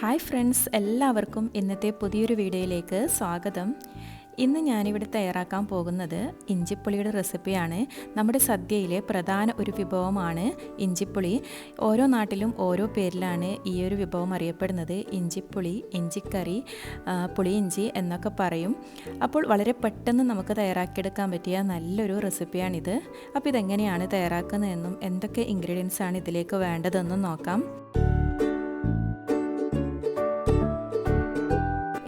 Hi friends എല്ലാവർക്കും ഇന്നത്തെ പുതിയൊരു വീഡിയോയിലേക്ക് സ്വാഗതം. ഇന്ന് ഞാനിവിടെ തയ്യാറാക്കാൻ പോകുന്നത് ഇഞ്ചിപ്പുളിയുടെ റെസിപ്പിയാണ്. നമ്മുടെ സദ്യയിലെ പ്രധാന ഒരു വിഭവമാണ് ഇഞ്ചിപ്പുളി. ഓരോ നാട്ടിലും ഓരോ പേരിലാണ് ഈ ഒരു വിഭവം അറിയപ്പെടുന്നത്. ഇഞ്ചിപ്പുളി ഇഞ്ചിക്കറി പുളി ഇഞ്ചി എന്നൊക്കെ പറയും. അപ്പോൾ വളരെ പെട്ടെന്ന് നമുക്ക് തയ്യാറാക്കിയെടുക്കാൻ പറ്റിയ നല്ലൊരു റെസിപ്പിയാണിത്. അപ്പോൾ ഇതെങ്ങനെയാണ് തയ്യാറാക്കുന്നതെന്നും എന്തൊക്കെ ഇൻഗ്രീഡിയൻസ് ആണ് ഇതിലേക്ക് വേണ്ടതെന്നും നോക്കാം.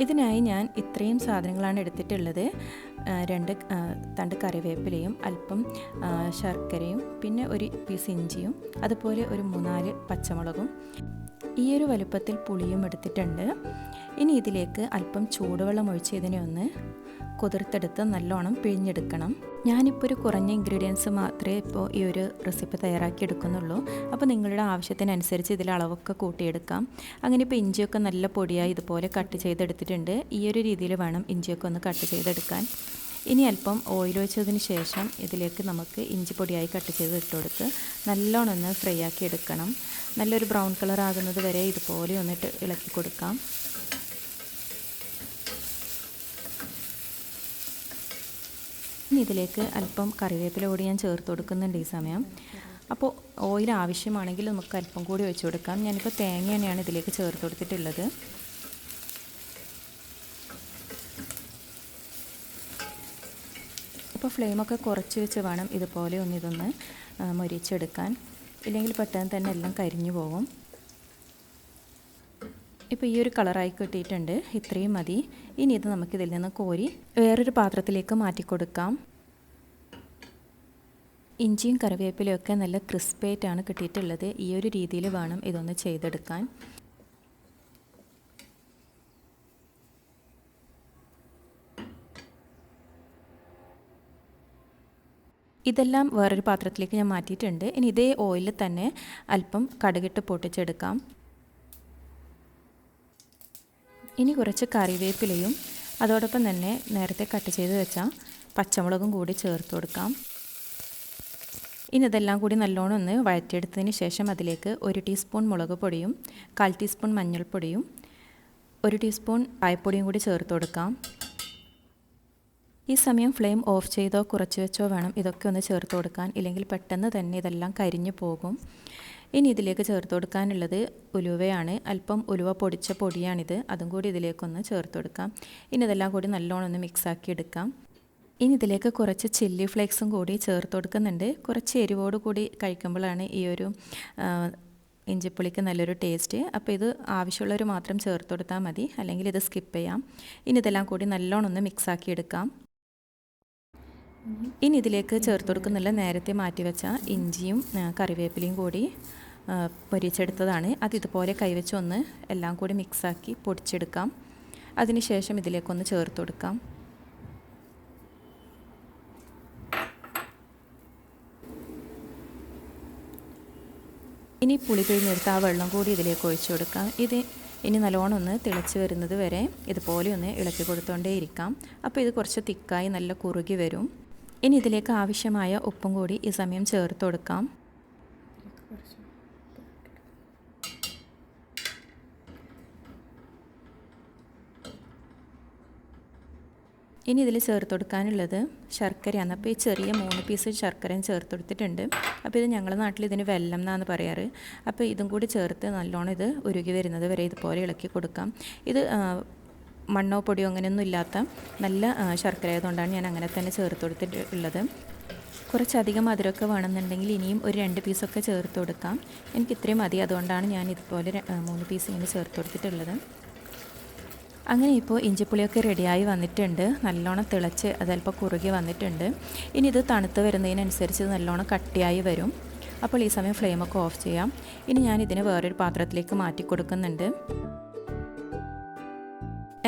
ഇതിനായി ഞാൻ ഇത്രയും സാധനങ്ങളാണ് എടുത്തിട്ടുള്ളത്. രണ്ട് തണ്ട് കറിവേപ്പിലയും അല്പം ശർക്കരയും പിന്നെ ഒരു പീസ് ഇഞ്ചിയും അതുപോലെ ഒരു മൂന്നാൽ പച്ചമുളകും. ഈ ഒരു വലുപ്പത്തിൽ പുളിയും എടുത്തിട്ടുണ്ട്. ഇനി ഇതിലേക്ക് അല്പം ചൂടുവെള്ളം ഒഴിച്ച് ഇതിനെ ഒന്ന് കുതിർത്തെടുത്ത് നല്ലോണം പിഴിഞ്ഞെടുക്കണം. ഞാനിപ്പോൾ ഒരു കുറഞ്ഞ ഇൻഗ്രീഡിയൻസ് മാത്രമേ ഇപ്പോൾ ഈ ഒരു റെസിപ്പി തയ്യാറാക്കി എടുക്കുന്നുള്ളൂ. അപ്പോൾ നിങ്ങളുടെ ആവശ്യത്തിനനുസരിച്ച് ഇതിൽ അളവൊക്കെ കൂട്ടിയെടുക്കാം. അങ്ങനെ ഇപ്പോൾ ഇഞ്ചിയൊക്കെ നല്ല പൊടിയായി ഇതുപോലെ കട്ട് ചെയ്തെടുത്തിട്ടുണ്ട്. ഈ ഒരു രീതിയിൽ വേണം ഇഞ്ചിയൊക്കെ ഒന്ന് കട്ട് ചെയ്തെടുക്കാൻ. ഇനി അല്പം ഓയിൽ ഒഴിച്ചതിന് ശേഷം ഇതിലേക്ക് നമുക്ക് ഇഞ്ചി പൊടിയായി കട്ട് ചെയ്ത് ഇട്ട് കൊടുത്ത് നല്ലോണം ഒന്ന് ഫ്രൈ ആക്കി എടുക്കണം. നല്ലൊരു ബ്രൗൺ കളർ ആകുന്നത് വരെ ഇതുപോലെ ഒന്നിട്ട് ഇളക്കി കൊടുക്കാം. ഇനി ഇതിലേക്ക് അല്പം കറിവേപ്പില കൂടി ഞാൻ ചേർത്ത് കൊടുക്കുന്നുണ്ട് ഈ സമയം. അപ്പോൾ ഓയിൽ ആവശ്യമാണെങ്കിൽ നമുക്ക് അല്പം കൂടി ഒഴിച്ചു കൊടുക്കാം. ഞാനിപ്പോൾ തേങ്ങ തന്നെയാണ് ഇതിലേക്ക് ചേർത്ത് കൊടുത്തിട്ടുള്ളത്. അപ്പോൾ ഫ്ലെയിമൊക്കെ കുറച്ച് വെച്ച് വേണം ഇതുപോലെ ഒന്ന് ഇതൊന്ന് മൊരിച്ചെടുക്കാൻ. ഇല്ലെങ്കിൽ പെട്ടെന്ന് തന്നെ എല്ലാം കരിഞ്ഞു പോകും ഇപ്പോൾ ഈ ഒരു കളറായി കിട്ടിയിട്ടുണ്ട്. ഇത്രയും മതി. ഇനി ഇത് നമുക്ക് ഇതിൽ നിന്ന് കോരി വേറൊരു പാത്രത്തിലേക്ക് മാറ്റി കൊടുക്കാം ഇഞ്ചിയും കറിവേപ്പിലയും ഒക്കെ നല്ല ക്രിസ്പായിട്ടാണ് കിട്ടിയിട്ടുള്ളത്. ഈ ഒരു രീതിയിൽ വേണം ഇതൊന്ന് ചെയ്തെടുക്കാൻ. ഇതെല്ലാം വേറൊരു പാത്രത്തിലേക്ക് ഞാൻ മാറ്റിയിട്ടുണ്ട്. ഇനി ഇതേ ഓയിലിൽ തന്നെ അല്പം കടുകിട്ട് പൊട്ടിച്ചെടുക്കാം. ഇനി കുറച്ച് കറിവേപ്പിലയും അതോടൊപ്പം തന്നെ നേരത്തെ കട്ട് ചെയ്ത് വെച്ച പച്ചമുളകും കൂടി ചേർത്ത് കൊടുക്കാം. ഇനി ഇതെല്ലാം കൂടി നല്ലോണം ഒന്ന് വഴറ്റിയെടുത്തതിന് ശേഷം അതിലേക്ക് ഒരു ടീസ്പൂൺ മുളക് പൊടിയും കാൽ ടീസ്പൂൺ മഞ്ഞൾപ്പൊടിയും ഒരു ടീസ്പൂൺ പായപ്പൊടിയും കൂടി ചേർത്ത് കൊടുക്കാം. ഈ സമയം ഫ്ലെയിം ഓഫ് ചെയ്തോ കുറച്ച് വെച്ചോ വേണം ഇതൊക്കെ ഒന്ന് ചേർത്ത് കൊടുക്കാൻ. ഇല്ലെങ്കിൽ പെട്ടെന്ന് തന്നെ ഇതെല്ലാം കരിഞ്ഞു പോകും. ഇനി ഇതിലേക്ക് ചേർത്ത് കൊടുക്കാനുള്ളത് ഉലുവയാണ്. അല്പം ഉലുവ പൊടിച്ച പൊടിയാണിത്. അതും കൂടി ഇതിലേക്കൊന്ന് ചേർത്ത് കൊടുക്കാം. ഇനി ഇതെല്ലാം കൂടി നല്ലോണം ഒന്ന് മിക്സാക്കി എടുക്കാം. ഇനി ഇതിലേക്ക് കുറച്ച് ചില്ലി ഫ്ലേക്സും കൂടി ചേർത്ത് കൊടുക്കുന്നുണ്ട്. കുറച്ച് എരിവോട് കൂടി കഴിക്കുമ്പോഴാണ് ഈ ഒരു ഇഞ്ചിപ്പുളിക്ക് നല്ലൊരു ടേസ്റ്റ് അപ്പോൾ ഇത് ആവശ്യമുള്ളവർ മാത്രം ചേർത്ത് കൊടുത്താൽ മതി. അല്ലെങ്കിൽ ഇത് സ്കിപ്പ് ചെയ്യാം. ഇനി ഇതെല്ലാം കൂടി നല്ലോണം ഒന്ന് മിക്സാക്കി എടുക്കാം. ഇനി ഇതിലേക്ക് ചേർത്ത് കൊടുക്കുന്നില്ല നേരത്തെ മാറ്റിവെച്ച ഇഞ്ചിയും കറിവേപ്പിലയും കൂടി പൊരിച്ചെടുത്തതാണ്. അത് ഇതുപോലെ കൈവച്ച് ഒന്ന് എല്ലാം കൂടി മിക്സാക്കി പൊടിച്ചെടുക്കാം. അതിനുശേഷം ഇതിലേക്കൊന്ന് ചേർത്ത് കൊടുക്കാം. ഇനി പുളി പിഴിഞ്ഞെടുത്ത് ആ വെള്ളം കൂടി ഇതിലേക്ക് ഒഴിച്ചു കൊടുക്കാം. ഇത് ഇനി നല്ലോണം ഒന്ന് തിളച്ച് വരുന്നത് വരെ ഇതുപോലെ ഒന്ന് ഇളക്കി കൊടുത്തോണ്ടേ ഇരിക്കാം. അപ്പോൾ ഇത് കുറച്ച് തിക്കായി നല്ല കുറുകി വരും. ഇനി ഇതിലേക്ക് ആവശ്യമായ ഉപ്പും കൂടി ഈ സമയം ചേർത്ത് കൊടുക്കാം. ഇനി ഇതിൽ ചേർത്ത് കൊടുക്കാനുള്ളത് ശർക്കരയാണ്. അപ്പോൾ ഈ ചെറിയ മൂന്ന് പീസ് ശർക്കരയും ചേർത്ത് കൊടുത്തിട്ടുണ്ട്. അപ്പോൾ ഇത് ഞങ്ങളുടെ നാട്ടിൽ ഇതിന് വെല്ലം എന്നാണ് പറയാറ്. അപ്പോൾ ഇതും കൂടി ചേർത്ത് നല്ലോണം ഇത് ഉരുകി വരുന്നത് വരെ ഇതുപോലെ ഇളക്കി കൊടുക്കാം. ഇത് മണ്ണോ പൊടിയോ അങ്ങനെയൊന്നും ഇല്ലാത്ത നല്ല ശർക്കര ആയതുകൊണ്ടാണ് ഞാൻ അങ്ങനെ തന്നെ ചേർത്ത് കൊടുത്തിട്ടുള്ളത്. കുറച്ചധികം മധുരമൊക്കെ വേണമെന്നുണ്ടെങ്കിൽ ഇനിയും ഒരു രണ്ട് പീസൊക്കെ ചേർത്ത് കൊടുക്കാം. എനിക്ക് ഇത്രയും മതി. അതുകൊണ്ടാണ് ഞാൻ ഇതുപോലെ മൂന്ന് പീസ് ഇങ്ങനെ ചേർത്ത് കൊടുത്തിട്ടുള്ളത്. അങ്ങനെ ഇപ്പോൾ ഇഞ്ചിപ്പുളിയൊക്കെ റെഡിയായി വന്നിട്ടുണ്ട്. നല്ലോണം തിളച്ച് അതല്പം കുറുകി വന്നിട്ടുണ്ട്. ഇനി ഇത് തണുത്ത് വരുന്നതിനനുസരിച്ച് നല്ലോണം കട്ടിയായി വരും. അപ്പോൾ ഈ സമയം ഫ്ലെയിമൊക്കെ ഓഫ് ചെയ്യാം. ഇനി ഞാൻ ഇതിനെ വേറൊരു പാത്രത്തിലേക്ക് മാറ്റി കൊടുക്കുന്നുണ്ട്.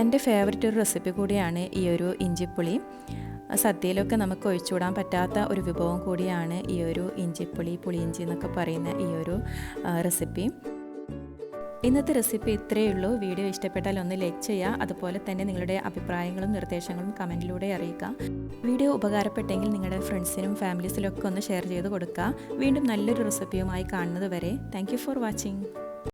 എന്റെ ഫേവററ്റ് ഒരു റെസിപ്പി കൂടിയാണ് ഈ ഒരു ഇഞ്ചിപ്പുളി. സദ്യയിലൊക്കെ നമുക്ക് ഒഴിച്ചുകൂടാൻ പറ്റാത്ത ഒരു വിഭവം കൂടിയാണ് ഈ ഒരു ഇഞ്ചിപ്പുളി പുളിയിഞ്ചി എന്നൊക്കെ പറയുന്ന ഈ ഒരു റെസിപ്പി ഇന്നത്തെ റെസിപ്പി ഇത്രയേ ഉള്ളൂ. വീഡിയോ ഇഷ്ടപ്പെട്ടാൽ ഒന്ന് ലൈക്ക് ചെയ്യുക. അതുപോലെ തന്നെ നിങ്ങളുടെ അഭിപ്രായങ്ങളും നിർദ്ദേശങ്ങളും കമന്റിലൂടെ അറിയിക്കുക. വീഡിയോ ഉപകാരപ്പെട്ടെങ്കിൽ നിങ്ങളുടെ ഫ്രണ്ട്സിനും ഫാമിലീസിലൊക്കെ ഒന്ന് ഷെയർ ചെയ്ത് കൊടുക്കുക. വീണ്ടും നല്ലൊരു റെസിപ്പിയുമായി കാണുന്നത് വരെ. Thank for watching